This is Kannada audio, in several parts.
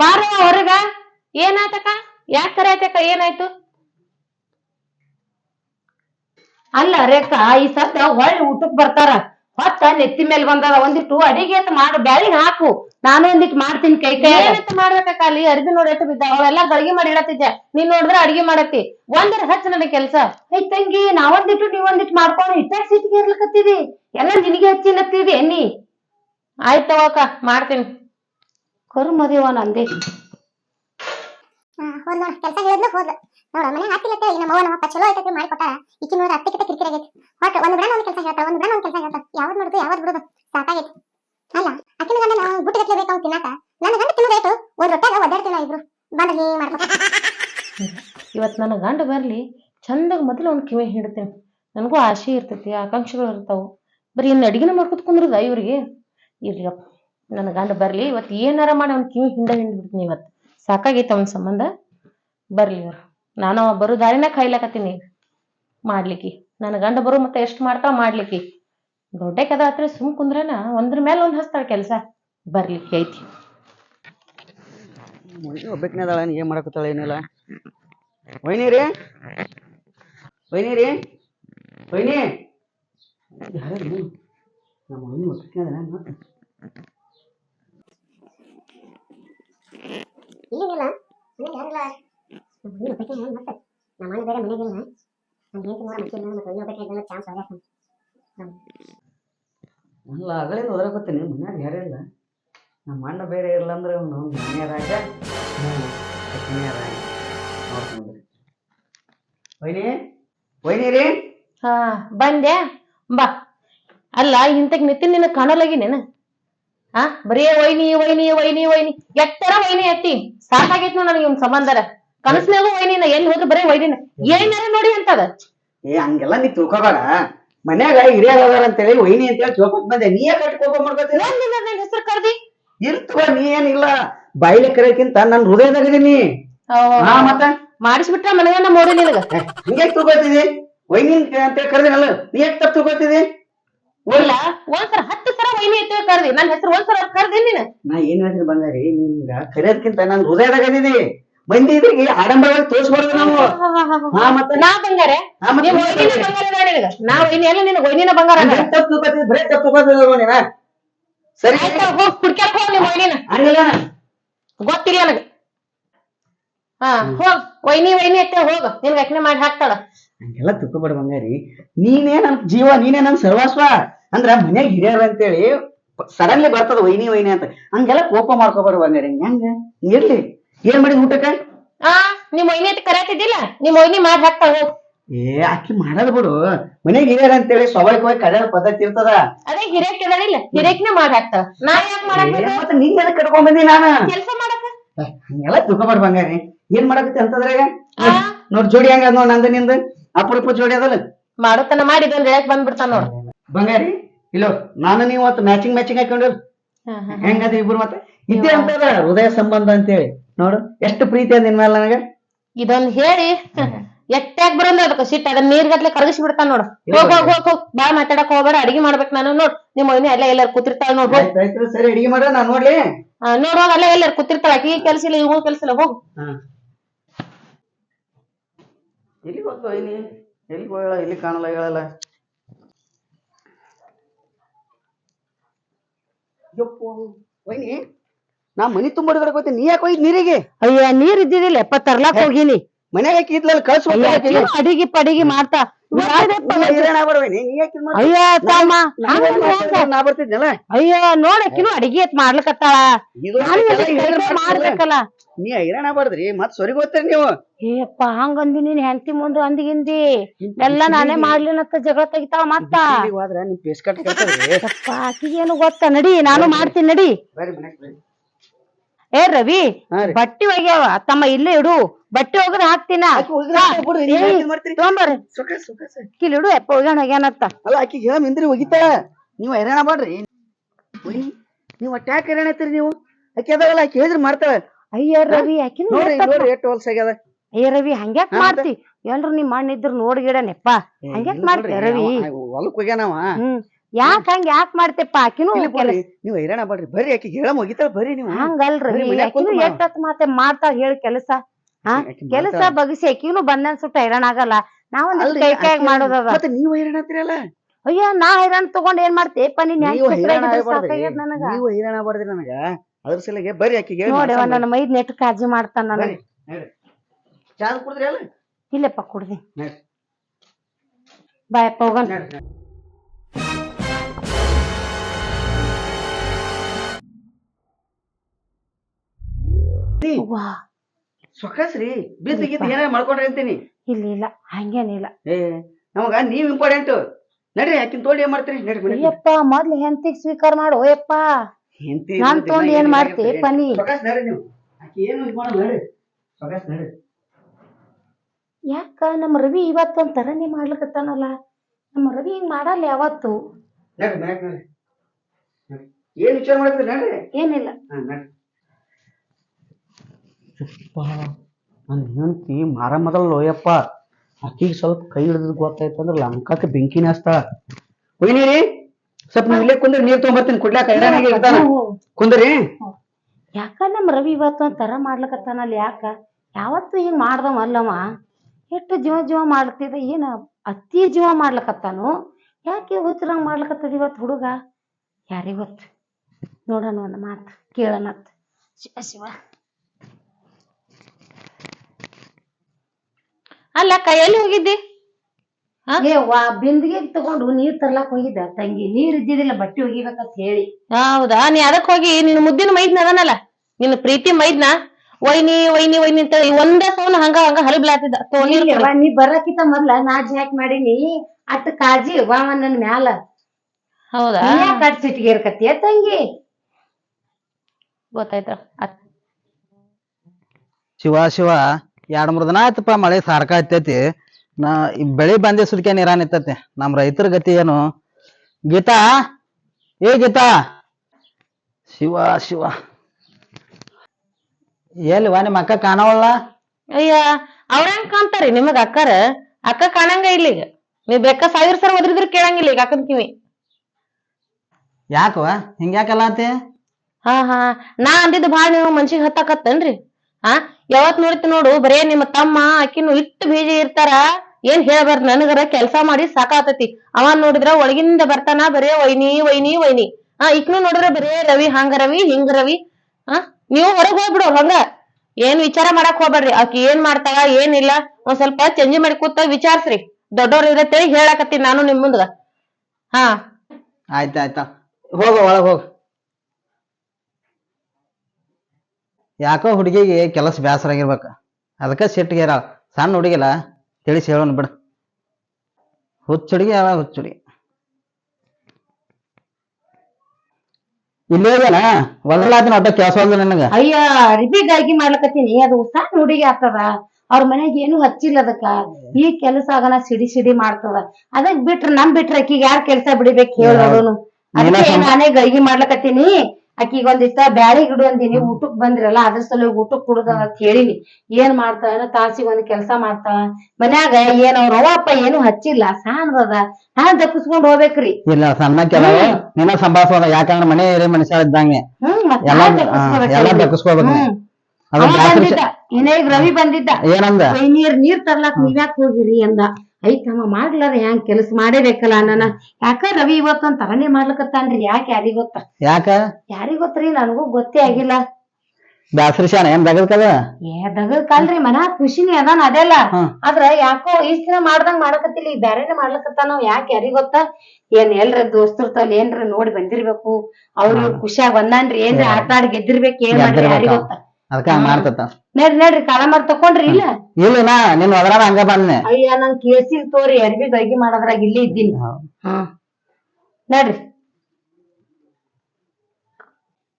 ಬಾರ ಹೊರಗ. ಏನಾತಕ ಯಾಕ ಕರೆಯತಕ್ಕ ಏನಾಯ್ತು? ಅಲ್ಲ ರೇಖಾ ಈ ಸದ್ದ ಹೊಳ್ಳಿ ಊಟಕ್ ಬರ್ತಾರ. ಹೊತ್ತ ನೆತ್ತಿ ಮೇಲೆ ಬಂದದ. ಒಂದಿಟ್ಟು ಅಡಿಗೆ ಅಂತ ಮಾಡು ಬ್ಯಾಳಿ ಹಾಕು. ನಾನು ಒಂದಿಟ್ಟು ಮಾಡ್ತೀನಿ ಕೈ ಕೈ ಏನಂತ ಮಾಡ್ಬೇಕ ಅಲ್ಲಿ? ಅರ್ಬಿ ನೋಡಿ ಬಿದ್ದ. ಅವೆಲ್ಲ ಗಳಿಗೆ ಮಾಡಿ ಇಡತ್ತಿದ್ದೆ ನೀನ್ ನೋಡಿದ್ರೆ ಅಡಿಗೆ ಮಾಡತ್ತಿ. ಒಂದರ ಹಚ್ಚ ನನಗೆ ಕೆಲ್ಸ. ಐ ತಂಗಿ ನಾವೊಂದಿಟ್ಟು ನೀವೊಂದಿಟ್ಟು ಮಾಡ್ಕೊಂಡು ಇಟ್ಟ ಸೀಟಿಗೆ ಇರ್ಲಕತ್ತಿದಿ ಎಲ್ಲ ನಿನಗೆ ಹಚ್ಚಿನತ್ತಿದಿ ನೀ ಆಯ್ತವಕ್ಕ ಮಾಡ್ತೀನಿ. ಕರು ಮದಿವ ನಂದೇ ಹೋದ್ ನೋಡ್ ಕೆಲಸ ಹೇಳಿದ್ಲು ಹೋದ್ಲ. ನೋಡ ಮನೆ ಹಾಕಿಲ್ಲತ್ತೆ ಈಗ ನಮ್ಮ ಅವ್ವ ನಮ್ಮ ಅಪ್ಪ ಚಲೋ ಈಕಿ ಅತ್ತೆ ಕಿರಿಕಿರಿ ಆಗೈತಿ. ಹೊಟ್ಟ ಒಂದು ಒಂದು ಕೆಲಸ ಹೇಳ್ತಾರ ಒಂದು ಬಿಡಣ ಒಂದ್ ಕೆಲಸ ಹೇಳ್ತಾಳ. ಯಾವ್ದ್ ಮಾಡುದು ಯಾವ್ದ್ ಬಿಡುದು? ಸಾಕಾಗೈತಿ. ಅಲ್ಲ ಅಕ್ಕಿನ ಗಂಡ ನಾವು ಬುಟ್ಟಿ ಗಟ್ಲೆ ಬೇಕು ತಿನ್ನಾಕ? ನನ್ನ ಗಂಡ ತಿನ್ನೋದಾಯ್ತು ಒಂದ್ ರೊಟ್ಟಾಗ ಒದ್ದಾಡ್ತೀವಿ ನಾವು ಇಬ್ರು. ಬಂದ್ರಿ ಇವತ್ತು ನನ್ನ ಗಂಡ ಬರಲಿ ಚಂದಾಗ ಮೊದಲು ಅವ್ನ ಕಿವಿ ಹಿಡ್ತೇನೆ ನನಗೂ ಆಸೆ ಇರ್ತೈತಿ ಆಕಾಂಕ್ಷೆಗಳು ಇರ್ತಾವು. ಬರೀ ಇನ್ನು ಅಡಿಗೆನ ಮಾಡ್ಕೊತ ಕುಂದ್ರದ ಇವ್ರಿಗೆ? ಇರ್ಲಿಯಪ್ಪ ನನ್ನ ಗಂಡ ಬರ್ಲಿ ಇವತ್ತು ಏನಾರ ಮಾಡಿ ಅವ್ನ ಕಿವಿ ಹಿಂದೆ ಹಿಂಡ್ಬಿಡ್ತೀನಿ ಇವತ್ತು ಸಾಕಾಗೈತೆ ಅವನ ಸಂಬಂಧ? ಬರ್ಲಿ ಇವ್ರು. ನಾನು ಅವ ಬರೋ ದಾರಿನ ಕಾಯ್ಲಕತ್ತೀನಿ ಮಾಡ್ಲಿಕ್ಕೆ. ನನ್ನ ಗಂಡ ಬರೋ ಮತ್ತೆ ಎಷ್ಟು ಮಾಡ್ತಾವ ಮಾಡ್ಲಿಕ್ಕೆ. ದೊಡ್ಡ ಕದ ಹತ್ರ ಸುಮ್ ಕುಂದ್ರನ? ಒಂದ್ರ ಮೇಲೆ ಒಂದ್ ಹಸ್ತಾಳ ಕೆಲಸ. ಬರ್ಲಿಕ್ಕೆ ಐತಿ. ಒಬ್ಬಕಿನ ಅದಾಳ ಏನ್ ಮಾಡಕತ್ತಾಳ ಏನಿಲ್ಲ. ವೈನಿ ರೀ? ವೈನಿ ರೀ? ವೈನಿ? ಯಾರು ನಮ್ಮ ವೈನಿ ಒಬ್ಬಕಿನ ಅದಾಳ ನನಗೆ ಯಾರಿಲ್ಲ. ಮತ್ತೆ ನಮ್ಮ ಮನೆ ಬೇರೆ ಮನೆಗಿಲ್ಲ ನಮ್ಮ ಹೆಂಡತಿ ನೋಡ ಮತ್ತೆ ಮತ್ತೆ ಇನ್ನೊಬ್ಬಾಕಿ ಇದ್ದಾಳೆ ಚಾನ್ಸ್ ಹೋಗ್ಯಾಕ ಅಲ್ಲ ಅಗಳಿಂದ ಓದ್ರಕತ್ತೀನಿ ಮನ್ಯಾಗ ಯಾರೇ ಇಲ್ಲ. ನಮ್ಮ ಅಣ್ಣ ಬೇರೆ ಇರಲ್ಲ ಅಂದ್ರೆ ಅವ್ನು ಮನೆಯರಾಗ ಮನೆಯರಾಗ ನೋಡ್ಕೊಂಡ್ರಿ ವೈನಿ ವೈನಿ ರೀ? ಹಾ ಬಂದೆ. ಬಾ. ಅಲ್ಲ ಇಂತಕ್ ನಿತಿನ್ ನಿನ್ನ ಕಾಣಲಾಗಿನೇನ ಹಾ ಬರೀ ವೈನಿ ವೈನಿ ವೈನಿ ವೈನಿ. ಎತ್ತರ ವೈನಿ ಎತ್ತಿ. ಸಾಕಾಗೈತ್ ನೋಡ್ ನನಗೆ ಇವ್ನ ಸಂಬಂಧರ ಕನಸ್ನಾಗೂ ವೈನಿನ ಎಲ್ಲಿ ಹೋದ್ರು ಬರೀ ವೈನಿನ. ಏನಾರ ನೋಡಿ ಅಂತದ? ಏ ಹಂಗೆಲ್ಲ ನೀ ತಿಳ್ಕೊಬೇಡ. ಮನ್ಯಾಗ ಹಿರಿಯರ್ ಅಂತ ಹೇಳಿ ವೈನಿ ಅಂತೇಳಿ ತಿಳ್ಕೊಂಡ್ ಬಂದೆ. ನೀ ಯಾಕೆ ಅಟ್ ಕೋಪ ಮಾಡ್ಕೊತೀರ ಒಂದಿನ ನನ್ನ ಹೆಸರು ಕರ್ದಿ. ಇರ್ತವ ನೀ ಏನಿಲ್ಲ. ಬಾಯಿಲೆ ಕರೆಯಕ್ಕಿಂತ ನನ್ನ ಇದೀನಿ. ಹಾ ಮತ್ತ? ಮಾಡಿಸ್ಬಿಟ್ರ ಮನೆಯನ್ನ ಮೋಡಿ ನಿನಗ. ಹಿಂಗ್ಯಾಕ್ ತಿಳ್ಕೊತಿದಿ? ವೈನಿ ಅಂತೇಳಿ ಕರೆದಿನಲ್ಲ. ನೀ ಯಾಕೆ ತಪ್ಪು ತಿಳ್ಕೊತಿದಿ? ಇಲ್ಲ ಒಂದ್ಸರ ಹತ್ತು ಸರ ವೈನಿ ಎತ್ತಿ ಕರ್ದಿ. ನನ್ನ ಹೆಸರು ಒಂದ್ಸರ ಕರ್ದಿ ನೀನು. ನಾ ಏನ್ ಹೇಳ್ತೀನಿ ಬಂಗಾರಿ ನಿನ್ಗ ಕರೆಯೋದ್ಕಿಂತ ನನ್ ಹೃದಯದಾಗದಿದಿ ಮಂದಿ ಇದ್ರಿಗೆ ಆಡಂಬರವಾಗಿ ತೋರಿಸ್ಬಾರ್ದು ನಾವು. ಹಾ ಮತ್ತೆ? ನಾ ಬಂಗಾರೆ. ಹಾ ಮತ್ತೆ ನೀವ್ ವೈನಿನ ಬಂಗಾರ ಅದ ನಿನಗ. ನಾ ವೈನಿ ಎಲ್ಲ ನಿನಗ ವೈನಿನ ಬಂಗಾರ ಅದ. ಹಂಗ್ ತಪ್ಪು ಬ್ರೇಕ್ ತಪ್ಪು ನೀನ. ಸರಿ. ಆಯ್ತಾ ಹೋಗ್ ಕುಡ್ಕ್ಯಾಕ್ ಹೋಗ್ ನಿಮ್ ವೈನಿನ. ಹಂಗಿಲ್ಲ ಗೊತ್ತಿಲ್ಲ ನನಗೆ. ಹಾ ಹೋಗ್. ವೈನಿ ವೈನಿ ಅತ್ತೆ ಹೋಗ. ನಿನ್ಗೆ ಅಕ್ನೆ ಮಾಡಿ ಹಾಕ್ತಾಳ. ಹಂಗೆಲ್ಲ ತಿಳ್ಕೊಬೇಡ ಬಂಗಾರಿ ನೀನೇ ನನ್ ಜೀವ ನೀನೇ ನನ್ ಸರ್ವಸ್ವ. ಅಂದ್ರ ಮನ್ಯಾಗ ಹಿರಿಯರ್ ಅಂತೇಳಿ ಸಡನ್ಲಿ ಬರ್ತದ ವೈನಿ ವೈನಿ ಅಂತ. ಹಂಗೆಲ್ಲ ಕೋಪ ಮಾಡ್ಕೋಬೇಡ ಬಂಗಾರಿ ಹೆಂಗ? ಇರ್ಲಿ. ಏನ್ ಮಾಡಿದ್ ಊಟಕ್ಕ? ಆ ನಿಮ್ ವೈನಿ ಅಂತ ಕರೆಯತ್ತಿದ್ದಿಲ್ಲ? ನಿಮ್ ವೈನಿ ಮಾಡಿ ಹಾಕ್ತಾ ಹೋಗ್. ಏ ಆಕಿ ಮಾಡದ್ ಬಿಡು. ಮನ್ಯಾಗ ಹಿರಿಯರ್ ಅಂತೇಳಿ ಸ್ವಾಭಾವಿಕವಾಗಿ ಕಡೆಯ ಪದ್ಧತಿ ಇರ್ತದ. ಅದೇ ಹಿರೇಕ್ ಕೇಳಿಲ್ಲ ಹಿರೇಕ್ನ ಮಾಡಿ ಹಾಕ್ತಾವ ನಾ ಯಾಕೆ ಮಾಡಕ್ ಮತ್ತೆ ನಿನ್ ಎದಕ್ ಕಟ್ಕೊಂಡ್ ಬಂದಿ ನಾನು? ಕೆಲಸ ಮಾಡಕ ಹಂಗೆಲ್ಲ ತಿಳ್ಕೊಬೇಡ ಬಂಗಾರಿ ಏನ್ ಮಾಡಕತ್ತಿ ಅಂತದ್ರಾಗ? ಆ? ನೋಡ್ ಜೋಡಿ ಹಂಗ ನೋಡ್ ನಂದ ನಿಂದ. ಅಪರೂಪ ಜೋಡಿ ಅದಲ್ಲ? ಮಾಡೋತನ ಮಾಡಿ ಇದೊಂದ್ ಹೇಳಕ್ ಬಂದ್ಬಿಡ್ತಾನ ನೋಡ್. ಬಂಗಾರಿ ಇಲ್ಲೋ ನಾನು ನೀವು ಅವತ್ತು ಮ್ಯಾಚಿಂಗ್ ಮ್ಯಾಚಿಂಗ್ ಹಾಕೊಂಡಿರ್. ಹೆಂಗದ ಇಬ್ರು ಮತ್ತೆ? ಇದೆ ಅಂತ ಹೃದಯ ಸಂಬಂಧ ಅಂತೇಳಿ. ನೋಡು ಎಷ್ಟು ಪ್ರೀತಿ ಅದ ನಿನ್ ಮೇಲೆ ನನಗೆ. ಇದೊಂದ್ ಹೇಳಿ. ಎಟ್ಟಾಗ ಬರೋದ್ ಅದಕ್ಕ ಸಿಟ್ಟ ಅದನ್ನ ನೀರ್ ಗಟ್ಲೆ ಕರಗಿಸಿ ಬಿಡ್ತಾನ ನೋಡು ಹೋಗ್ ಹೋಗ್ ಹೋಗ್ ಹೋಗ್. ಬಾ ಮಾತಾಡಕ್ ಹೋಗ್ಬೇಡ ಅಡಿಗೆ ಮಾಡ್ಬೇಕು ನಾನು. ನೋಡ್ ನಿಮ್ ಮನೆ ಎಲ್ಲ ಎಲ್ಲಾರು ಕೂತಿರ್ತಾಳ ನೋಡ್ರಿ ಹೋಗ್. ಆಯ್ತ್ ಆಯ್ತು ಸರಿ ಅಡಿಗೆ ಮಾಡ ನಾನ್ ನೋಡ್ಲಿ. ನೋಡುವಾಗ ಅಲ್ಲೇ ಎಲ್ಲಾರು ಕೂತಿರ್ತಾಳ. ಆಕಿಗೆ ಕೆಲ್ಸ ಇಲ್ಲ ಇವ್ ಕೆಲ್ಸ ಇಲ್ಲ ಹೋಗ್ ಎಲ್ಲಿ ಹೋಗ್ತು ಐನಿ ಎಲ್ಲಿ ಹೋಗಳ ಎಲ್ಲಿ ಕಾಣಲ್ಲ ಹೇಳಲ್ಲ. ಯಪ್ಪೋ ವೈನಿ ನಾ ಮನಿ ತುಂಬ ಹಿಡ್ಕೊತೀನಿ ನೀ ಯಾಕೆ ಹೋಗಿದ್ ನೀರಿಗೆ? ಅಯ್ಯ ನೀರ್ ಇದ್ದಿದ್ದಿಲ್ಲ ಎಪ್ಪ ತರ್ಲಾಕ್ ಹೋಗಿನಿ. ಮನ್ಯಾಗ ಯಾಕೆ ಇದ್ಲಲ್ಲ? ಕಳ್ಸಿ ಅಡಿಗೆ ಪಡಿಗೆ ಮಾಡ್ತಾ. ಅಯ್ಯ ತಮ್ಮ ನಾ ಬರ್ತಿದ್ನಲ್ಲ? ಅಯ್ಯ ನೋಡಕಿನು ಅಡಿಗೆ ಎತ್ ಮಾಡ್ಲಕತ್ತಾಳ. ಮಾಡ್ಬೇಕಲ್ಲ. ನೀ ಹೈರಾಣ ಬಾರ್ದ್ರಿ ಮತ್ ಸರಿ ಹೋಗ್ತೀರಿ ನೀವು? ಏಪ್ಪ ಹಂಗಂದಿ ನೀನ್ ಹೆಂಡತಿ ಮುಂದೆ ಅಂದಿಗಿಂದಿ. ಎಲ್ಲ ನಾನೇ ಮಾಡ್ಲಿನತ್ತ ಜಗಳ ತೆಗಿತಾವ ಮತ್ತ. ಆಕಿಗೇನು ಗೊತ್ತ? ನಡಿ ನಾನು ಮಾಡ್ತೀನಿ ನಡಿ. ಏ ರವಿ ಬಟ್ಟಿ ಒಗ್ಯಾವ. ತಮ್ಮ ಇಲ್ಲೇ ಇಡು. ಬಟ್ಟೆ ಒಗದ್ ಹಾಕ್ತೀನ? ಸುಖ. ಕಿಲ್ ಇಡು ಎಪ್ಪ ಒಗ್ಯಾಣ ಒಗ್ಯಾನತ್ತ ಅಲ್ಲ ಆಕಿ ಹೇಳ ಮಿಂದ್ರಿ ಒಗಿತಾಳ ನೀವ್ ಹೈರಾಣ ಮಾಡ್ರಿ. ನೀವು ನೀವ್ ಒಟ್ಟ ಯಾಕೆ ಹೈರಾಣ ಐತ್ರಿ ನೀವು? ಆಕಿ ಅದಾಗಲ್ಲ ಆಕಿ ಹೇಳಿದ್ರಿ ಮಾಡ್ತಾಳ. ಅಯ್ಯ ರವಿ ಆಕಿನ ನೋಡ್ರಿ ನೋಡ್ರಿ ಎಷ್ಟು ಹೊಲ್ಸ್ ಆಗ್ಯದ. ಅಯ್ಯ ರವಿ ಹಂಗ್ಯಾಕ್ ಮಾಡ್ತಿ? ಎಲ್ರು ನಿಮ್ ಮಣ್ಣ ಇದ್ರ ನೋಡ್ಗಿಡನೆಪ್ಪ ಹಂಗ್ಯಾಕ್ ಮಾಡ್ತಿ ರವಿ? ಹೊಲಕ್ ಹೋಗ್ಯಾನವ. ಹ್ಮ್. ಯಾಕ್ ಹಂಗ ಯಾಕ್ ಮಾಡ್ತೇಪ್ಪ ಆಕಿನೂ ಕೆಲಸ ನೀವು ಹೈರಾಣ ಮಾಡ್ರಿ ಬರ್ರಿ ಆಕಿ ಹೇಳ ಮುಗಿತಾಳ ಬರ್ರಿ ನೀವು. ಹಂಗಲ್ರಿ ಆಕಿನೂ ಎಷ್ಟೊತ್ ಮಾತೆ ಮಾಡ್ತಾಳ ಹೇಳಿ ಕೆಲಸ. ಹಾ ಆಕಿ ಕೆಲಸ. ಬಗಸಿ ಆಕಿನೂ ಬಂದನ್ ಸುಟ್ಟ ಹೈರಾಣ ಆಗಲ್ಲ. ನಾವೊಂದ್ ಕೈ ಕೈ ಆಕಿ- ಮಾಡೋದದ? ಮತ್ತೆ ನೀವು ಹೈರಾಣ ಆಗ್ತೀರಲ್ಲ? ಅಯ್ಯ ನಾ ಹೈರಾಣ ತಗೊಂಡ್ ಏನ್ ಮಾಡ್ತೇಪ್ಪ ನೀನ್ ನೀವು ಹೈರಾಣ ಬಾಡ್ರಿ ನನಗ? ಅದ್ರ ಸಲಗೆ ಬರ್ರಿ ಆಕಿಗೆ ನೋಡಿ ನನ್ನ ಮೈದ್ ನೆಟ್ ಕಾಜಿ ಮಾಡ್ತಾನ ನನಗ ಚಾ ಕುಡಿದ್ರಿ ಅಲ್ಲ? ಇಲ್ಲಪ್ಪ ಕುಡ್ದಿ. ಬಾಯಪ್ಪ ಹೋಗನ್. ವಾ ಸೊಕ್ಕಸ್ರಿ ಬಿದ್ದು ಗಿದ್ದು ಏನಾರ ಮಾಡ್ಕೊಂಡ್ರಿ ಅಂತೀನಿ. ಇಲ್ಲ ಇಲ್ಲ ಹಂಗೇನಿಲ್ಲ ಏ ನಮಗ ನೀವ್ ಇಂಪಾರ್ಟೆಂಟ್ ನಡ್ರಿ ಆಕಿನ ತೋಡಿ ಏನ್ ಮಾಡ್ತೀರಿ? ನಡ್ರಿ ಮನೆಗೆ. ಅಯ್ಯಪ್ಪ ಮೊದ್ಲು ಹೆಂಡತಿಗ್ ಸ್ವೀಕಾರ ಮಾಡು ಯಪ್ಪ ಹೆಂಡ್ತಿ ನಾನ್ ಇರೋದ್ ತಗೊಂಡ್ ದಿನ ಏನ್ ಏನ್ ಮಾಡ್ತಿ? ಪನಿ? ಸೊಕಾಸ್ ನಡ್ರಿ ನೀವು. ಆಕಿ ಏನು ಇದು ಮಾಡಲ್ಲ ನಡ್ರಿ ಸೊಕಾಸ್ ನಡ್ರಿ. ಯಾಕ ನಮ್ಮ ರವಿ ಇವತ್ತು ಒಂಥರನೇ ಮಾಡ್ಲಿಕತ್ತಾನಲ್ಲ. ನಮ್ಮ ರವಿ ಹಿಂಗ್ ಮಾಡಲ್ಲ ಯಾವತ್ತು. ನಡ್ರಿ ಮನ್ಯಾಗ ನಡ್ರಿ. ನಡ್ರಿ. ಏನ್ ವಿಚಾರ ಮಾಡ್ತೀರಿ ನಡ್ರಿ. ಏನಿಲ್ಲ. ಹಾ ನಡ್ರಿ. ಯಪ್ಪ ನನ್ನ ಹೆಂಡತಿ ಮಾರಮ್ಮದಲ್ಲ ಲೋಯಪ್ಪ. ಆಕಿಗೆ ಸ್ವಲ್ಪ ಕೈ ಹಿಡಿದ್ ಗೊತ್ತಾಯ್ತು ಅಂದ್ರೆ ಲಂಕಾಕ್ಕೆ ಬೆಂಕಿನ ಹೋಯ್ ಒಯ್ನಿರಿ ಸ್ವಲ್ಪ ನೀವು ಇಲ್ಲೇ ಕುಂದ್ರಿ ನೀರ್ ತಗೊಂಬರ್ತೀನಿ. ಕುಡ್ಲಾಕ ಇರ್ತಾನ. ಕುಂದ್ರಿ. ಯಾಕ ನಮ್ ರವಿ ಇವತ್ತು ಒಂಥರ ಮಾಡ್ಲಕತ್ತಾನಲ್ಲ ಯಾಕ? ಯಾವತ್ತು ಹಿಂಗ್ ಮಾಡ್ದವ ಅಲ್ಲವ. ಎಷ್ಟು ಜೀವ ಜೀವ ಮಾಡ್ತಿದ್ದ ಏನ ಅತಿ ಜೀವ ಮಾಡ್ಲಕತ್ತಾನು. ಯಾಕೆ ಹುಚ್ಚರಂಗ್ ಮಾಡ್ಲಕತ್ತದ ಇವತ್ತು ಹುಡುಗ? ಯಾರಿಗೊತ್ತು ನೋಡೋಣ ಒಂದು ಮಾತು ಕೇಳೋಣ ಶಿವ ಶಿವ. ಅಲ್ಲ ಕೈಯಲ್ಲಿ ಹೋಗಿದ್ದೆ. ಬಿಂದಿಗೆ ತಗೊಂಡು ನೀರ್ ತರ್ಲಾಕ್ ಹೋಗಿದ್ದ ತಂಗಿ. ನೀರ್ ಇದ್ದಿದ್ದಿಲ್ಲ ಬಟ್ಟೆ ಒಗಿಬೇಕಂತ ಹೇಳಿ. ಹೌದಾ? ನೀ ಅದಕ್ ಹೋಗಿ ನಿನ್ ಮುದ್ದಿನ ಮೈದ್ನ ಅದನಲ್ಲ? ನಿನ್ನ ಪ್ರೀತಿ ಮೈದ್ನ? ವೈನಿ ವೈನಿ ವೈನಿ ಅಂತ ಒಂದೇ ಸೌನ್ ಹಂಗ ಹಂಗ ಹರಿಬ್ಲಾತಿದ್ದ. ಇಲ್ಲವ್ವ, ನೀ ಬರಕಿತ ಮೊದ್ಲ ನಾ ಜಾಕ್ ಮಾಡೀನಿ. ಅಟ್ ಕಾಜಿ ವಾ ನನ್ ಮ್ಯಾಲ. ಹೌದಾ? ಕಟ್ ಸಿಟ್ಟಿಗೆ ತಂಗಿ? ಗೊತ್ತಾಯ್ತ. ಅತ್- ಶಿವ ಶಿವ. ಎರಡ್ ಮೂರ್ ದಿನ ಆಯ್ತಪ್ಪ ಮಳೆ ಸಾರ್ಕ ಹತ್ತೈತಿ. ನಾ ಈ ಬೆಳಿ ಬಂದಿ ಸುದ್ಕೆ ನೀರ ನಮ್ಮ ನಮ್ ರೈತರ ಗತಿ ಏನು? ಗೀತಾ? ಏ ಗೀತಾ? ಶಿವ ಶಿವ. ಎಲ್ಲಿವ ನಿಮ್ಮ ಅಕ್ಕ ಕಾಣವಲ್ಲ? ಅಯ್ಯ ಅವ್ರ ಹೆಂಗ್ ಕಾಣ್ತಾರಿ? ನಿಮಗ ಅಕ್ಕಾರ? ಅಕ್ಕ ಕಾಣಂಗ ಇಲ್ಲ ಈಗ. ನೀವ್ ಬೇಕಾ ಸಾವಿರ ಸರ್ ಒದ್ರಿದ್ರು ಕೇಳಂಗಿಲ್ಲ ಈಗ ಅಕ್ಕನ ಕಿವಿ. ಯಾಕವ ಹಿಂಗ್ಯಾಕಲ್ಲ ಅಂತೆ ಹಾ ಹಾ. ನಾ ಅಂದಿದ್ದು ಭಾಳ ನೀವು ಮನ್ಸಿಗೆ ಹತ್ತಾಕತ್ತೇನ್ರಿ? ಹಾ ಯಾವತ್ ನೋಡಿತ್ ನೋಡು, ಬರೇ ನಿಮ್ಮ ತಮ್ಮ ಅಕ್ಕಿನು ಇಟ್ಟು ಬೀಜ ಇರ್ತಾರ. ಏನ್ ಹೇಳ್ಬಾರ್ದು, ನನಗರ ಕೆಲ್ಸ ಮಾಡಿ ಸಾಕಾತತಿ. ಅವ ನೋಡಿದ್ರ ಒಳಗಿಂದ ಬರ್ತಾನ, ಬರೇ ವೈನಿ ವೈನಿ ವೈನಿ. ಆ ಇಕ್ನು ನೋಡಿದ್ರ ಬರೇ ರವಿ, ಹಂಗ ರವಿ, ಹಿಂಗ ರವಿ. ಆ, ನೀವು ಹೊರಗ್ ಹೋಗ್ಬಿಡು, ಹಂಗ. ಏನ್ ವಿಚಾರ ಮಾಡಕ್ ಹೋಗ್ಬೇಡ್ರಿ. ಆಕಿ ಏನ್ ಮಾಡ್ತಾಳ, ಏನಿಲ್ಲ, ಒಂದ್ ಸ್ವಲ್ಪ ಚೇಂಜ್ ಮಾಡಿ ಕೂತ ವಿಚಾರ್ಸ್ರಿ. ದೊಡ್ಡವ್ರ ಇರತ್ತೇಳಿ ಹೇಳಾಕತ್ತೀನಿ ನಾನು ನಿಮ್ ಮುಂದ್ಗ ಹಾ. ಆಯ್ತಾಯ್ತಾ ಆಯ್ತ. ಹೋಗ, ಒಳಗ್ ಹೋಗ. ಯಾಕೋ ಹುಡುಗಿಗೆ ಕೆಲಸ ಬೇಸರ ಆಗಿರ್ಬೇಕು ಅದಕ್ಕ ಸಿಟ್ಟಿಗೆ ಸಣ್ಣ ಹುಡುಗಿಲ್ಲ ತಿಳಿಸಿ ಹೇಳೋಣ ಬಿಡ. ಹುಚ್ಚ ಹುಡುಗಿ ಅವ ಹುಚ್ಚ ಹುಡುಗಿ. ಇಲ್ಲೇ ಇದೆನಾ ಒದಲಾದಿನ ಒಟ್ಟ ಕೆಲಸ ನಿನಗ? ಅಯ್ಯ ಅರ್ಬಿಗಾಗಿ ಮಾಡ್ಲಕತ್ತೀನಿ. ಅದು ಸಣ್ಣ ಹುಡುಗಿ ಆಗ್ತದ. ಅವ್ರ ಮನೆಗೆ ಏನು ಹಚ್ಚಿಲ್ಲ ಅದಕ್ಕ. ಈ ಕೆಲಸ ಆಗನ ಸಿಡಿ ಸಿಡಿ ಮಾಡ್ತದ. ಅದಕ್ ಬಿಟ್ರ ನಮ್ ಬಿಟ್ರ ಅಕ್ಕಿಗೆ ಯಾರ್ ಕೆಲ್ಸ ಬಿಡಿಬೇಕು ಹೇಳೋನು ಅದಕ್ಕೆ ನೀನ ನಾನೇ ಗಳಿಗೆ ಮಾಡ್ಲಕತ್ತೀನಿ. ಆಕಿಗೆ ಒಂದಿಷ್ಟ ಬ್ಯಾಳಿ ಗಿಡು ಅಂದಿನಿ ಊಟಕ್ ಬಂದ್ರಲ್ಲ ಅದ್ರ ಸಲುವಾಗಿ ಊಟಕ್ ಕುಡುದ ಅಂತ ಹೇಳಿನಿ. ಏನ್ ಮಾಡ್ತಾಳ ತಾಸಿಗೆ ಒಂದ್ ಕೆಲ್ಸ ಮಾಡ್ತಾಳ ಮನ್ಯಾಗ ಏನ್ ಅವ್ರ ಅವ್ವ ಅಪ್ಪ ಏನು ಹಚ್ಚಿಲ್ಲ. ಸಣ್ಣದದ ನಾ ದಪ್ಪಿಸ್ಕೊಂಡ್ ಹೋಗ್ಬೇಕ್ರಿ. ಇಲ್ಲ ಸಣ್ಣ ಕೆಲವ ನಿನ್ನ ಸಂಭಾಷಣ ಯಾಕಂದ್ರೆ ಮನೆ ಹಿರಿಯ ಮನುಷ್ಯ ಇದ್ದಂಗೆ. ಎಲ್ಲ ನಾನ್ ಬಂದಿದ್ದ. ಇನ್ನ ರವಿ ಬಂದಿದ್ದ. ಏನಂದ? ನೀರ್ ನೀರ್ ತರ್ಲಾಕ್ ನೀವ್ಯಾಕ್ ಹೋಗಿರಿ ಅಂದ. ಐತಮ್ಮ ಮಾಡ್ಲಾರ ಹೆಂಗ್ ಕೆಲಸ ಮಾಡೇಬೇಕಲ್ಲ ಅನ್ನ ಯಾಕ ರವಿ ಇವತ್ತೊಂದ್ ತರಾನೇ ಮಾಡ್ಲಕತ್ತಾನ್ರಿ ಯಾಕೆ ಯಾರಿಗ್ ಗೊತ್ತ? ಯಾಕ? ಯಾರಿಗ್ ಗೊತ್ತ್ರಿ ನನಗೂ ಗೊತ್ತೇ ಆಗಿಲ್ಲ. ಬ್ಯಾಸರ ಏನ್ ಏ ಮನ ಖುಷಿನೇ ಅದಾನ ಅದೆಲ್ಲ. ಹ್ಮ್. ಆದ್ರ ಯಾಕೋ ಇಷ್ಟ ದಿನ ಮಾಡ್ದಂಗ್ ಮಾಡಕತ್ತಿಲ್ಲ ಈ ಬ್ಯಾರೇನೆ ಮಾಡ್ಲಕತ್ತಾನ ಯಾಕೆ ಯಾರಿಗ್ ಗೊತ್ತ? ಏನ್ ಎಲ್ರ ದೋಸ್ತರ್ ತಲ್ ಏನ್ರ ನೋಡಿ ಬಂದಿರ್ಬೇಕು. ಅವ್ರ ಖುಷಿಯಾಗಿ ಖುಷಿಯಾಗ್ ಬಂದಾನ್ರಿ ಏನ್ರ ಆಟ ಆಡಿ ಗೆದ್ದಿರ್ಬೇಕು ಏನ್ ಮಾಡ್ರಿ ಯಾರಿಗ್ ಗೊತ್ತ? ಅದಕ್ಕ ಮಾಡ್ತತ. ನಡ್ರಿ ನಡ್ರಿ ಕಾಳಮರ್ ತಕೊಂಡ್ರಿ ಇಲ್ಲ? ಇಲ್ಲ ನಾ ನಿನ್ ಒದರಾಡ ಹಂಗ ಬಂದ್ನೆ ಅಯ್ಯ ನಂಗ್ ಕೇಸಿಲ್ ತೋರಿ ಅರ್ಬಿ ಗೈಗಿ ಮಾಡೋದ್ರಾಗ ಇಲ್ಲೇ ಇದ್ದೀನಿ. ಹಾ. ನಡ್ರಿ.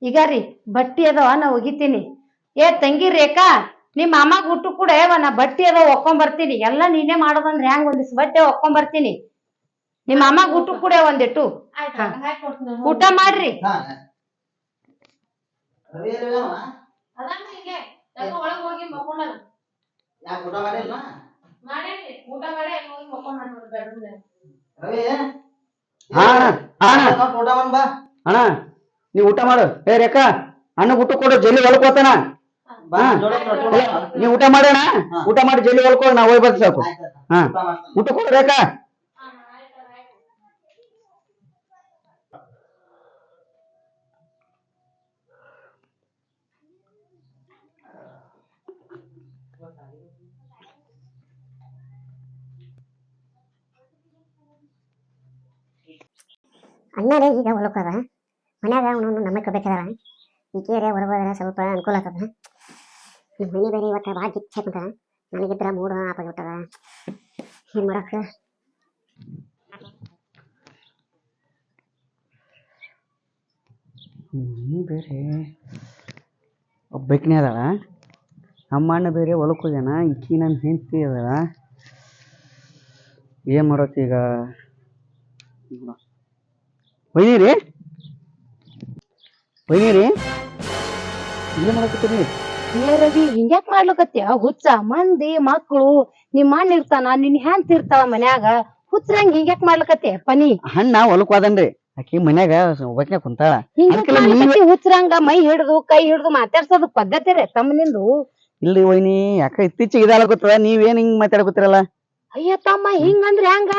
ಈಗ ರೀ ಬಟ್ಟಿ ಅದಾವ ನಾ ಒಗಿತೀನಿ. ಏ ತಂಗಿ ರೇಖಾ ನಿಮ್ ಮಾಮಾಗ ಊಟ ಕೂಡ ನಾ ಬಟ್ಟಿ ಅದಾವ ಒಕ್ಕೊಂಡ್ ಬರ್ತೀನಿ. ಎಲ್ಲ ನೀನೇ ಮಾಡೋದಂದ್ರೆ ಹೆಂಗ್ ಒಂದಿಸ್ ಬಟ್ಟೆ ಒಕ್ಕೊಂಡ್ ಬರ್ತೀನಿ. ನಿಮ್ ಮಾಮಾಗ್ ಊಟ ಕೂಡ ಒಂದಿಟ್ಟು. ಹಾ. ಊಟ ಮಾಡ್ರಿ. ಹಾ ಅಣ್ಣ. ಊಟ ಮಾಡ್ ಬಾ. ಅಣ್ಣ ನೀ ಊಟ ಮಾಡು. ಏ ರೇಖಾ ಅಣ್ಣ ಊಟ ಕೊಡು. ಜಲ್ಲಿ ಹೊಲಕ್ ಹೋತಾನ. ಬಾ ಹಾ. ಜೋಡಿ ಊಟ ಬಾ. ನೀ ಊಟ ಮಾಡೋಣ ಊಟ ಮಾಡಿ ಜಲ್ಲಿ ಹೊಲ್ಕೊ ನಾವು ಹೋಗಿ ಬರ್ತೀನಿ ಸಾಕು. ಹಾ. ಊಟ ಕೊಡು ರೇಖಾ. ಅಣ್ಣರೇ ಈಗ ಹೊಲಕ್ಕದ ಮನ್ಯಾಗ ಅವನು ನಮ್ಮ ಕಬೇಕದಾರ ಈಕೆರೆ ಹೊರಗೋದ್ರೆ ಸ್ವಲ್ಪ ಅನುಕೂಲ ಆಗ್ತದ. ನಿಮ್ಮ ಮನೆ ಬೇರೆ ಇವತ್ತು ಭಾಳ ಗಿಚ್ಚ ಮೂರು ನನಗಿದ್ರ ಮೂಡ ಆಪಾಗಿಬಿಟ್ಟದ ಏನು ಮಾಡಕ್ಕ ಬೇರೆ ಒಬ್ಬಾಕಿನೇ ಅದಾಳ. ನಮ್ಮ ಅಣ್ಣ ಬೇರೆ ಹೊಲಕ್ಕೆ ಹೋಗ್ಯಾನ. ಈಕಿ ನನ್ನ ಹೆಂಡತಿ ಅದಾಳ. ಏನು ಮಾಡೋಕೆ ಈಗ? ಒಯ್ದೀರಿ ಏನು ಮಾಡಕತ್ತೀರಿ? ಏ ರವಿ ಹಿಂಗ್ಯಾಕ್ ಮಾಡ್ಲಕತ್ಯ ಹುಚ್ಚ ಮಂದಿ ಮಕ್ಕಳು ನಿಮ್ ಅಣ್ಣ ಇರ್ತಾನ ನಿನ್ ಹ್ಯಾಂತ ಇರ್ತಾಳ ಮನ್ಯಾಗ ಹುಚ್ಚರಂಗ್ ಹಿಂಗ್ಯಾಕ್ ಮಾಡ್ಲಕತ್ತೆ ಪನಿ? ಹಣ್ಣ ಹೊಲಕ್ ಹೋದನ್ರಿ ಆಕಿ ಮನ್ಯಾಗ ಒಬ್ಬಾಕಿನ ಕುಂತಾಳ. ಹಿಂಗ್ಯಾಕ್ ಅದಕ್ಕೆಲ್ಲ ನೀವೇ- ಮಾಡ್ಲಕತ್ತಿ ಹುಚ್ಚರಂಗ ಮೈ ಹಿಡ್ದು ಕೈ ಹಿಡ್ದು ಮಾತಾಡ್ಸೋದು ಪದ್ಧತಿ ರೀ ತಮ್ಮನಿಂದು ಇಲ್ರಿ ವೈನಿ ಯಾಕ ಇತ್ತೀಚೆಗೆ ಇದಾಳಕತ್ತದ ನೀವೇನ್ ಹಿಂಗ್ ಮಾತಾಡಕತ್ತೀರಲ್ಲ ಅಯ್ಯ ತಮ್ಮ ಹಿಂಗಂದ್ರೆ ಹೆಂಗ?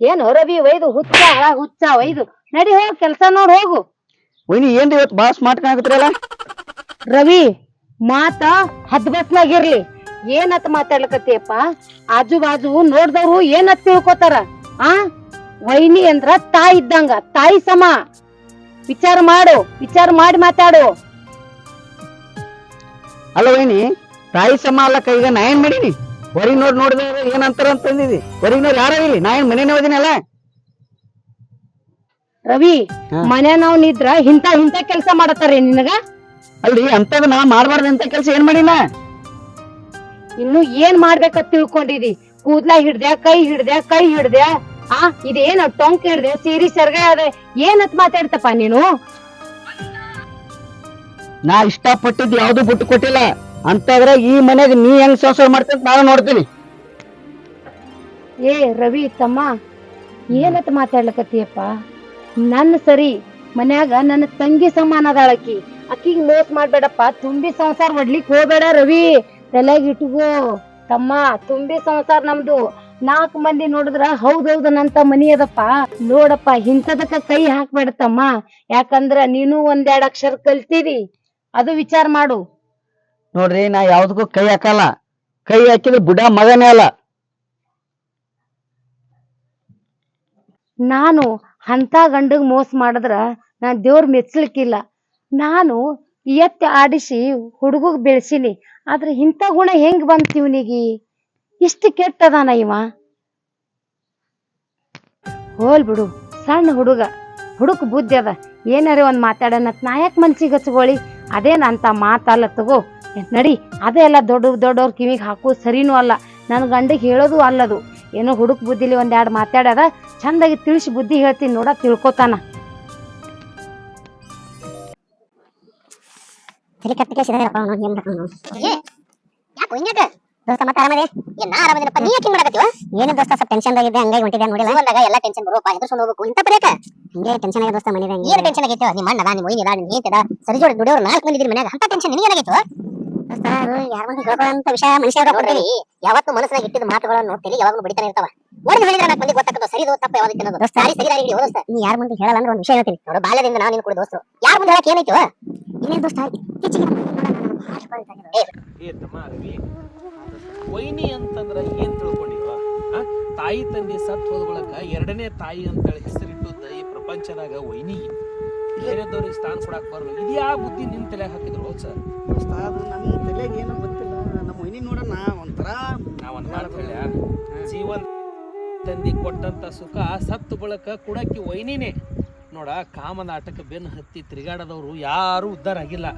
ಏನು ರವಿ ಒಯ್ದು ಹುಚ್ಚ ಹುಚ್ಚ ಒಯ್ದು. ನಡಿ ಹೋಗ್ ಕೆಲ್ಸ ನೋಡ್ ಹೋಗು. ವೈನಿ ಏನ್ರಿ ಇವತ್ತು ಭಾಳ ಸ್ಮಾರ್ಟ್ ಕಾಣಕತ್ತೀರಲ್ಲ ರವಿ ಮಾತ ಹದ್ ಬಸ್ನಾಗಿರ್ಲಿ. ಏನತ್ ಮಾತಾಡ್ಲಕತ್ತಿಯಪ್ಪ? ಆಜು ಬಾಜು ನೋಡ್ದವ್ರು ಏನತ್ ತಿಳ್ಕೊತಾರ? ಆ? ವೈನಿ ಅಂದ್ರ ತಾಯಿ ಇದ್ದಂಗ ತಾಯಿ ಸಮ. ವಿಚಾರ ಮಾಡು ವಿಚಾರ ಮಾಡಿ ಮಾತಾಡು. ಅಲ್ಲ ವೈನಿ ತಾಯಿ ಸಮ ಅಲ್ಲಕ್ಕ ಈಗ ನಾ ಏನ್ ಮಾಡೀನಿ. ಹೊರಗೆ ನೋಡಿ ನೋಡಿದ್ರೆ ಏನಂತಾರ ಅಂತಂದಿದಿ ಹೊರಗ್ ನೋಡಿ ಯಾರ ಇಲ್ಲಿ? ನಾ ಏನ್ ಮನೇನೆ ಓದಿನಲ್ಲ ರವಿ ಮನೆ ಮನ್ಯಾನವ್ ನಿದ್ರ ಇಂತ ಇಂತ ಕೆಲಸ ಮಾಡತಾರ ನಿನಗ? ಅಲ್ರಿ ಅಂತದ ನಾ ಮಾಡ್ಬಾರ್ದು ಅಂತ ಕೆಲಸ ಏನ್ ಮಾಡಿನ ಇನ್ನು ಏನ್ ಮಾಡ್ಬೇಕಂತ ತಿಳ್ಕೊಂಡಿದಿ? ಕೂದ್ಲ ಹಿಡ್ದ್ಯಾ ಕೈ ಹಿಡ್ದ್ಯಾ ಕೈ ಹಿಡ್ದ್ಯಾ? ಆ ಇದೇನ ಟೊಂಕ್ ಹಿಡ್ದೆ ಸೀರಿ ಸೆರ್ಗ ಅದ ಏನತ್ ಮಾತಾಡ್ತಪ್ಪ ನೀನು? ನಾ ಇಷ್ಟಪಟ್ಟಿದ್ ಯಾವ್ದು ಬಿಟ್ಟು ಕೊಟ್ಟಿಲ್ಲ. ಅಂತದ್ರ ಈ ಮನೆಗ್ ನೀ ಹೆಂಗ್ ಸಂಸಾರ ಮಾಡ್ತೀನಿ ನಾನು ನೋಡ್ತೀನಿ. ಏ ರವಿ ತಮ್ಮ ಏನತ್ ಮಾತಾಡ್ಲಕತ್ತಿಯಪ್ಪ? ನನ್ನ ಸರಿ ಮನ್ಯಾಗ ನನ್ನ ತಂಗಿ ಸಮಾನ ಅದಾಳ ಆಕಿ. ಅಕ್ಕಿಗ್ ಮೋಸ ಮಾಡ್ಬೇಡಪ್ಪ ತುಂಬಿ ಸಂಸಾರ ಹೊಡ್ಲಿಕ್ ಹೋಗ್ಬೇಡ ರವಿ. ತಲೆಗ್ ಇಟ್ಕೋ. ತಮ್ಮ ತುಂಬಿ ಸಂಸಾರ ನಮ್ದು. ನಾಲ್ಕು ಮಂದಿ ನೋಡಿದ್ರ ಹೌದೌದು ನಂತ ಮನಿ ಅದಪ್ಪ. ನೋಡಪ್ಪ ಇಂಥದಕ್ಕ ಕೈ ಹಾಕ್ಬೇಡ ತಮ್ಮ. ಯಾಕಂದ್ರ ನೀನು ಒಂದೆರಡು ಅಕ್ಷರ ಕಲ್ತೀರಿ ಅದು ವಿಚಾರ ಮಾಡು. ನೋಡ್ರಿ ನಾ ಯಾವ್ದಕ್ಕೂ ಕೈ ಹಾಕಲ್ಲ. ಕೈ ಹಾಕಿದ್ರೆ ಬುಡ ಮಗನೇ ಅಲ್ಲ. ನಾನು ಅಂತ ಗಂಡಗ್ ಮೋಸ ಮಾಡಿದ್ರ ನಾನ್ ದೇವ್ರ ಮೆಚ್ಚಲಿಕ್ಕಿಲ್ಲ ನಾನು ಎತ್ತಿ ಆಡಿಸಿ ಹುಡುಗಗ್ ಬೆಳೆಸಿನಿ. ಆದ್ರೆ ಇಂಥ ಗುಣ ಹೆಂಗ್ ಬಂತ ಇವನಿಗೆ? ಇಷ್ಟು ಕೆಟ್ಟದಾನ ಇವ. ಹೋಲ್ ಬಿಡು, ಸಣ್ಣ ಹುಡುಗ. ಹುಡುಕ್ ಬುದ್ಧಿ ಅದ. ಏನಾರ ಒಂದ್ ಮಾತಾಡೋಣ ನಾಯಕ್ ಮನ್ಸಿಗೆ ಹಚ್ಕೊಳ್ಳಿ. ಅದೇನ ಅಂತ ಮಾತಲ್ಲ ತಗೋ. ನಡಿ, ಅದೇ ಎಲ್ಲ ದೊಡ್ಡ ದೊಡ್ಡವ್ರ ಕಿವಿಗೆ ಹಾಕೋ ಸರಿನೂ ಅಲ್ಲ. ನನ್ನ ಗಂಡಿಗೆ ಹೇಳೋದು ಅಲ್ಲದು. ಏನೋ ಹುಡುಕ್ ಬುದ್ಧಿಲಿ ಒಂದೆರಡು ಮಾತಾಡ್ಯದ ಚಂದಾಗಿ ತಿಳಿಸಿ ಬುದ್ಧಿ ಹೇಳ್ತೀನಿ ನೋಡ ತಿಳ್ಕೊತಾನ. ತಲೆ ಕಟ್ಟಿಗೆ ಏನ್ ಮಾಡ್ತಾನ ಯಾಕೆ ಹಿಂಗ್ಯಾಕ ದೋಸ್ತ ಮತ್ತೆ ಆರಾಮದೆ ಏನ್ ನಾ ಆರಾಮದಿನಪ್ಪ ನೀ ಯಾಕೆ ಮಾಡಕತ್ತೀವ? ಏನು ದೋಸ್ತ ಸ್ವಲ್ಪ ಟೆನ್ಷನ್ ಆಗಿದೆ ಹಂಗಾಗಿ ಹೊಂಟಿದೆ ನೋಡಿಲ್ಲ. ಬಂದಾಗ ಎಲ್ಲ ಟೆನ್ಷನ್ ಬರೋಪ್ಪ ಎದುರ್ಸ್ಕೊಂಡು ಹೋಗ್ಬೇಕು. ಇಂತ ಹಿಂಗೆ ಟೆನ್ಷನ್ ಆಗಿದೆ ದೋಸ್ತ ಏನು ಟೆನ್ಷನ್ ಆಗೈತೆ? ನಿಮ್ಮ ಅಣ್ಣ ನಿಮ್ಮ ಒಯ್ನಿದ ನಿಮ್ಮ ಹೇತದ ಸರಿ ಜೋಡಿ ದುಡಿಯೋರು ನಾಲ್ಕು ಮಂದಿ ಮನೆಯಾಗ ಮನ್ಯಾಗ ಅಂತ ಟೆನ್ಷನ್ ನಿನಗೆ ಏನಾಗೈತು? ಯಾರ ವಿಷಯ ಮನುಷ್ಯ ನೋಡ್ರಿ ಯಾವತ್ತು ಮನಸ್ಸಿನಾಗ ಇಟ್ಟಿದ ಮಾತುಗಳನ್ನು ನೋಡ್ತೀರಿ ಯಾವಾಗಲೂ ಬಡಿತಾನೆ ಇರ್ತಾವ. ಒಂದು ಹೇಳಿದ್ರೆ ನಾಲ್ಕು ಮಂದಿ ಗೊತ್ತಾಗ್ತದೆ ಸರಿ ತಪ್ಪ ಯಾವ್ದು ತಿನ್ನೋದು ಸರಿ ಸಾರಿ ಸರಿ ದಾರಿಗೆ ದೋಸ್ತ. ನೀ ಯಾರ ಮುಂದೆ ಹೇಳಲ್ಲ ಅಂದ್ರೆ ಒಂದು ವಿಷಯ ಹೇಳ್ತೀನಿ. ನೋಡು ಬಾಲ್ಯದಿಂದ ನಾವು ನಿನ್ ಕೂಡ ದೋಸ್ತರು ಯಾರ ಮುಂದೆ ಹೇಳಕ್ ಏನಾಯ್ತು? ಇನ್ನೇನು ದೋಸ್ತ ಇತ್ತೀಚೆಗೆ ಏ ಏ ತಮ್ಮ ರವಿ ವೈನಿ ಅಂತಂದ್ರ ಏನ್ ತಿಳ್ಕೊಂಡಿವ ತಾಯಿ ತಂದೆ ಸತ್ ಹೋದ ಬಳಕ ಎರಡನೇ ತಾಯಿ ಅಂತ ಹೆಸರಿಟ್ಟು ಈ ಪ್ರಪಂಚದಾಗ ವೈನಿ. ಬೇರೆದವ್ರಿಗೆ ಸ್ಥಾನ ಕೊಡಕ್ಕೆ ಬರಲ್ಲ. ಇದ್ಯಾ ಯಾವ ಬುದ್ಧಿ ನಿನ್ ತಲೆಗೆ ಹಾಕಿದ್ರು? ಸರ್. ಅದು ನಮ್ಮ ತಲೆಗೆ ಏನು ಗೊತ್ತಿಲ್ಲ. ನಮ್ಮ ಮನಿ ನೋಡೋಣ ಒಂಥರ ನಾವು ಒಂದು ಮಾತು ಹೇಳ್ಯಾ? ಜೀವನ ತಂದಿ ಕೊಟ್ಟಂತ ಸುಖ ಸತ್ತು ಬಳಕ ಕುಡಕ್ಕೆ ವೈನಿನೇ. ನೋಡ ಕಾಮದ ಆಟಕ್ಕೆ ಬೆನ್ನು ಹತ್ತಿ ತಿರುಗಾಡದವ್ರು ಯಾರು ಉದ್ಧಾರ ಆಗಿಲ್ಲ.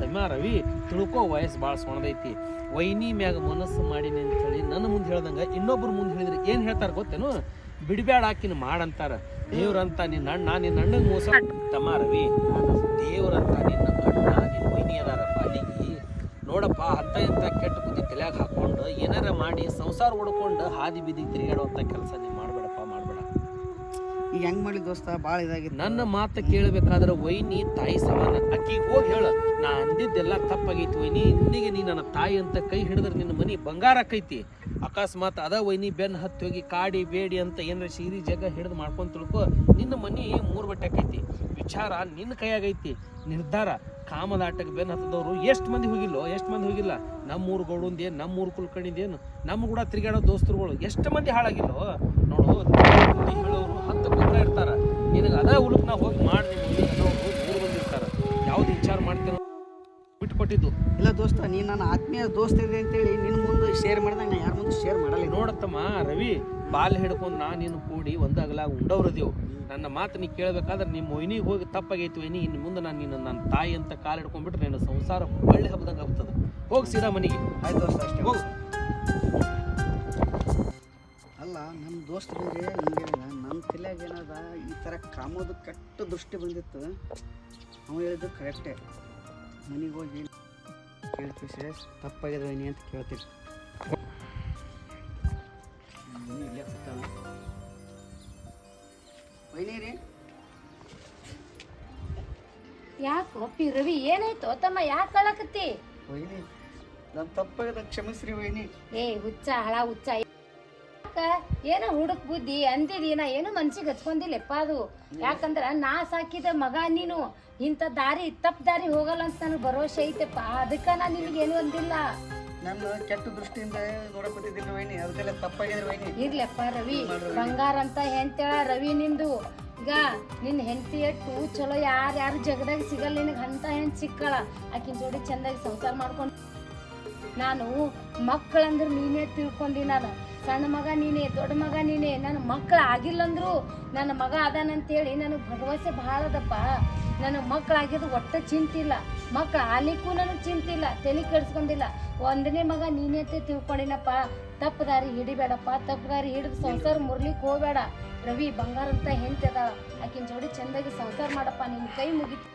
ತಮ್ಮ ರವಿ ತಿಳ್ಕೋ ವಯಸ್ಸು ಭಾಳ ಸೊಣದೈತಿ ವೈನಿ ಮ್ಯಾಗ ಮನಸ್ಸು ಮಾಡಿನಿ ಅಂತ ಹೇಳಿ ನನ್ನ ಮುಂದೆ ಹೇಳ್ದಂಗೆ ಇನ್ನೊಬ್ರು ಮುಂದೆ ಹೇಳಿದ್ರೆ ಏನು ಹೇಳ್ತಾರ ಗೊತ್ತೇನು? ಬಿಡಬೇಡ ಆಕಿನ ಮಾಡಂತಾರ. ದೇವ್ರಂತ ನಿನ್ನ ಅಣ್ಣ ನಿನ್ನ ಅಣ್ಣನ ಮೋಸ ತಮ್ಮ ರವಿ. ದೇವ್ರಂತ ನಿನ್ನ ಅಣ್ಣ ನಿನ್ನ ಮೈನಿ ಅದಾರಪ್ಪ ಅಲ್ಲಿಗೆ ನೋಡಪ್ಪ ಅಂತ ಇಂಥ ಕೆಟ್ಟ ಬುದ್ಧಿ ತಲೆಯಾಗ ಹಾಕೊಂಡು ಏನಾರ ಮಾಡಿ ಸಂಸಾರ ಹೊಡ್ಕೊಂಡು ಹಾದಿ ಬೀದಿ ತಿರುಗಾಡುವಂಥ ಕೆಲಸ ಮಾಡಬೇಡ ಈಗ ಹೆಂಗ್ ಮಾಡ್ಲಿ ದೋಸ್ತ ಭಾಳ ಇದಾಗಿ ನನ್ನ ಮಾತು ಕೇಳಬೇಕಾದ್ರೆ, ವೈನಿ, ತಾಯಿ ಸಮಾನ. ಅಕ್ಕಿಗೆ ಹೋಗಿ ಹೇಳ, ನಾ ಅಂದಿದ್ದೆಲ್ಲ ತಪ್ಪಾಗೈತಿ ವೈನಿ. ಇಂದಿಗೆ ನೀ ನನ್ನ ತಾಯಿ ಅಂತ ಕೈ ಹಿಡಿದ್ರೆ ನಿನ್ನ ಮನಿ ಬಂಗಾರ ಆಕೈತಿ. ಅಕಸ್ಮಾತ್ ಅದ ವೈನಿ ಬೆನ್ ಹತ್ತಿ ಹೋಗಿ ಕಾಡಿ ಬೇಡಿ ಅಂತ ಏನಾರ ಸೀರಿ ಜಗ ಹಿಡಿದು ಮಾಡ್ಕೊಂಡ್ ತಿಳ್ಕೊ, ನಿನ್ನ ಮನಿ ಮೂರು ಬಟ್ಟೆ ಆಕೈತಿ. ವಿಚಾರ ನಿನ್ನ ಕೈಯಾಗೈತಿ. ನಿರ್ಧಾರ ಕಾಮದಾಟಕ್ಕೆ ಬೆನ್ ಹತ್ತದವ್ರು ಎಷ್ಟು ಮಂದಿ ಹೋಗಿಲ್ಲೋ, ಎಷ್ಟು ಮಂದಿ ಹೋಗಿಲ್ಲ. ನಮ್ಮೂರು ಗೌಡಂದೇನು ನಮ್ಮೂರು ಕುಲ್ಕಣಿದೇನು ನಮ್ಮ ಕೂಡ ತಿರುಗಾಡೋ ದೋಸ್ತರುಗಳು ಎಷ್ಟು ಮಂದಿ ಹಾಳಾಗಿಲ್ಲೋ. ನೋಡು ಹೇಳೋರು. ಗೊಬ್ಬರ ಇರ್ತಾರ. ನಿನಗೆ ಅದೇ ಉಡುಪು ನಾವು ಹೋಗಿ ಮಾಡಿ ನಿಮ್ಮ ಬಂದಿರ್ತಾರೆ. ಯಾವ್ದು ವಿಚಾರ ಮಾಡ್ತೇನೋ ಬಿಟ್ಕೊಟ್ಟಿದ್ದು. ಇಲ್ಲ ದೋಸ್ತ ನೀನು ನನ್ನ ಆತ್ಮೀಯ ದೋಸ್ತ ಇದೆ ಅಂತೇಳಿ ನಿನ್ನ ಮುಂದೆ ಶೇರ್ ಮಾಡಿದಾಗ ನಾ ಯಾರ ಮುಂದೆ ಶೇರ್ ಮಾಡಲ್ಲ. ನೋಡತ್ತಮ್ಮ ರವಿ ಬಾಲ್ ಹಿಡ್ಕೊಂಡು ನಾ ನೀನು ಕೂಡಿ ಒಂದಾಗಲ ಉಂಡವ್ರದೇವು ನನ್ನ ಮಾತು ನೀ ಕೇಳಬೇಕಾದ್ರೆ ನಿಮ್ಮ ಒಯ್ನಿಗೆ ಹೋಗಿ ತಪ್ಪಾಗೈತಿ ಒಯ್ನಿ ಇನ್ನು ಮುಂದೆ ನಾನು ನಿನ್ನ ನನ್ನ ತಾಯಿ ಅಂತ ಕಾಲು ಹಿಡ್ಕೊಂಡ್ಬಿಟ್ರೆ ನಿನ್ನ ಸಂಸಾರ ಒಳ್ಳೆ ಹಬ್ಬದಂಗೆ ಆಗ್ತದೆ ಹೋಗಿ ಸೀದಾ ಮನೆಗೆ. ಆಯ್ತು ಅಷ್ಟೇ. ಹೋಗು. ಅಲ್ಲ ನಮ್ಮ ದೋಸ್ತರಿಗೆ ಹಿಂಗೇನಿಲ್ಲ ನಮ್ಮ ತಲೆಯಾಗ ಏನದ ಈ ಥರ ಕಾಮೋದು ಕೆಟ್ಟ ದೃಷ್ಟಿ ಬಂದಿತ್ತು. ಅವ ಹೇಳಿದ್ದು ಕರೆಕ್ಟೇ ಮನೆಗೆ ಹೋಗಿ ಕೇಳ್ತೀವಿ ತಪ್ಪಾಗಿದೆ ಏನಿ ಅಂತ ಕೇಳ್ತೀವಿ. ಇಲ್ಲೇ ಕೂತಾಳ. ವೈನಿ ರೀ? ಯಾಕೆ ಒಪ್ಪಿ ರವಿ ಏನಾಯ್ತು? ತಮ್ಮ ಯಾಕೆ ಕಳಕತ್ತಿ ವೈನಿ ನಮ್ಮ ತಪ್ಪಾಗಿದೆ ಕ್ಷಮಿಸ್ರಿ ವೈನಿ. ಏ ಹುಚ್ಚ ಹಳ ಹುಚ್ಚ ಏನೋ ಹುಡುಕ್ ಬುದ್ಧಿ ಅಂದಿದಿ ನಾ ಏನು ಮನ್ಸಿಗೆ ಹಚ್ಕೊಂಡಿಲ್ಲಪ್ಪ ಅದು. ಯಾಕಂದ್ರ ನಾ ಸಾಕಿದ ಮಗ ನೀನು ಇಂಥ ದಾರಿ ತಪ್ಪ ದಾರಿ ಹೋಗಲ್ಲ ಅಂತ ನನಗೆ ಭರವಸೆ ಐತೆಪ್ಪ. ಅದಕ್ಕ ನಾ ಏನು ಅಂದಿಲ್ಲ. ನನ್ನ ಕೆಟ್ಟ ದೃಷ್ಟಿಯಿಂದ ವೈನಿ. ಅದಕ್ಕೆಲ್ಲ ತಪ್ಪಾಗಿದೆ ವೈನಿ. ಇರ್ಲಪ್ಪ ರವಿ ಬಂಗಾರ ಅಂತ ಹೆಂತೇಳ ರವಿ ನಿಂದು. ಈಗ ನಿನ್ನ ಹೆಂಡತಿ ಎಟ್ಟು ಚಲೋ ಯಾರು ಯಾರು ಜಗದಾಗ ಸಿಗಲ್ಲ ನಿನಗೆ ಅಂತ ಹೆಂಗೆ ಸಿಕ್ಕಳ? ಆಕಿನ ಜೋಡಿ ಚಂದಾಗಿ ಸಂಸಾರ ಮಾಡ್ಕೊಂಡು ನಾನು ಮಕ್ಕಳಂದ್ರೆ ನೀನೇ ತಿಳ್ಕೊಂಡಿ ನಾನು. ಸಣ್ಣ ಮಗ ನೀನೇ, ದೊಡ್ಡ ಮಗ ನೀನೇ, ನನ್ನ ಮಕ್ಕಳು ಆಗಿಲ್ಲಂದ್ರು ನನ್ನ ಮಗ ಅದಾನಂತೇಳಿ ನನಗೆ ಭರವಸೆ ಭಾಳ ಅದಪ್ಪ ನನಗೆ ಮಕ್ಕಳಾಗಿದ್ದು ಒಟ್ಟು ಚಿಂತಿಲ್ಲ. ಮಕ್ಕಳು ಆಲಿಕ್ಕೂ ನನಗೆ ಚಿಂತಿಲ್ಲ, ತಲೆ ಕೆಡ್ಸ್ಕೊಂಡಿಲ್ಲ. ಒಂದನೇ ಮಗ ನೀನೇ ತಿಳ್ಕೊಂಡಿನಪ್ಪ. ತಪ್ಪು ದಾರಿ ಹಿಡಿಬೇಡಪ್ಪ, ತಪ್ಪು ದಾರಿ ಹಿಡಿದು ಸಂಸಾರ ಮುರ್ಲಿಕ್ಕೆ ಹೋಗ್ಬೇಡ. ರವಿ, ಬಂಗಾರ ಅಂತ ಹೆಂಡ್ತದ ಆಕಿನ ಜೋಡಿ ಚೆಂದಾಗಿ ಸಂಸಾರ ಮಾಡಪ್ಪ ನಿನ್ನ ಕೈ ಮುಗಿತು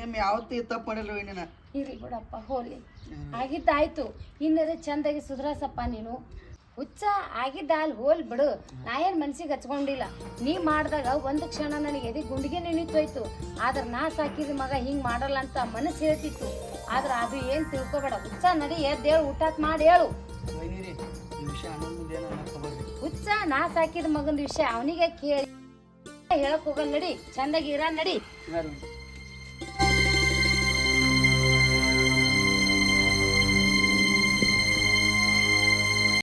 ನಿಮ್ಮ ಯಾವತ್ತೂ ತಪ್ಪು ಮಾಡಿಲ್ಲ ನೀನು ಇರ್ಲಿ ಬಿಡಪ್ಪ ಹೋಲಿ ಆಗಿದ್ದಾಯ್ತು. ಇನ್ನದೇ ಚಂದಾಗಿ ಸುಧಾರಿಸಪ್ಪ ನೀನು. ಹುಚ್ಚ ಆಗಿದ್ದ ಅಲ್ಲಿ ಹೋಲ್ ಬಿಡು. ನಾ ಏನು ಮನ್ಸಿಗೆ ಹಚ್ಕೊಂಡಿಲ್ಲ. ನೀ ಮಾಡಿದಾಗ ಒಂದು ಕ್ಷಣ ನನಗೆ ಎದೆ ಗುಂಡಿಗೆ ನೆನೀತೋಯ್ತು ಆದ್ರೆ ನಾ ಸಾಕಿದ ಮಗ ಹಿಂಗೆ ಮಾಡಲ್ಲ ಅಂತ ಮನಸ್ಸು ಹೇಳ್ತಿತ್ತು. ಆದ್ರೆ ಅದು ಏನು ತಿಳ್ಕೊಬೇಡ. ಹುಚ್ಚ ನಡಿ ಎದ್ದೇಳು ಊಟಾತ್ ಮಾಡಿ ಹೇಳು. ಹುಚ್ಚ ನಾ ಸಾಕಿದ ಮಗನ ವಿಷಯ ಅವನಿಗೆ ಕೇಳಿ ಹೇಳಕ್ ಹೋಗಲ್ಲ ನಡಿ. ಚಂದಾಗಿ ಇರ ನಡಿ.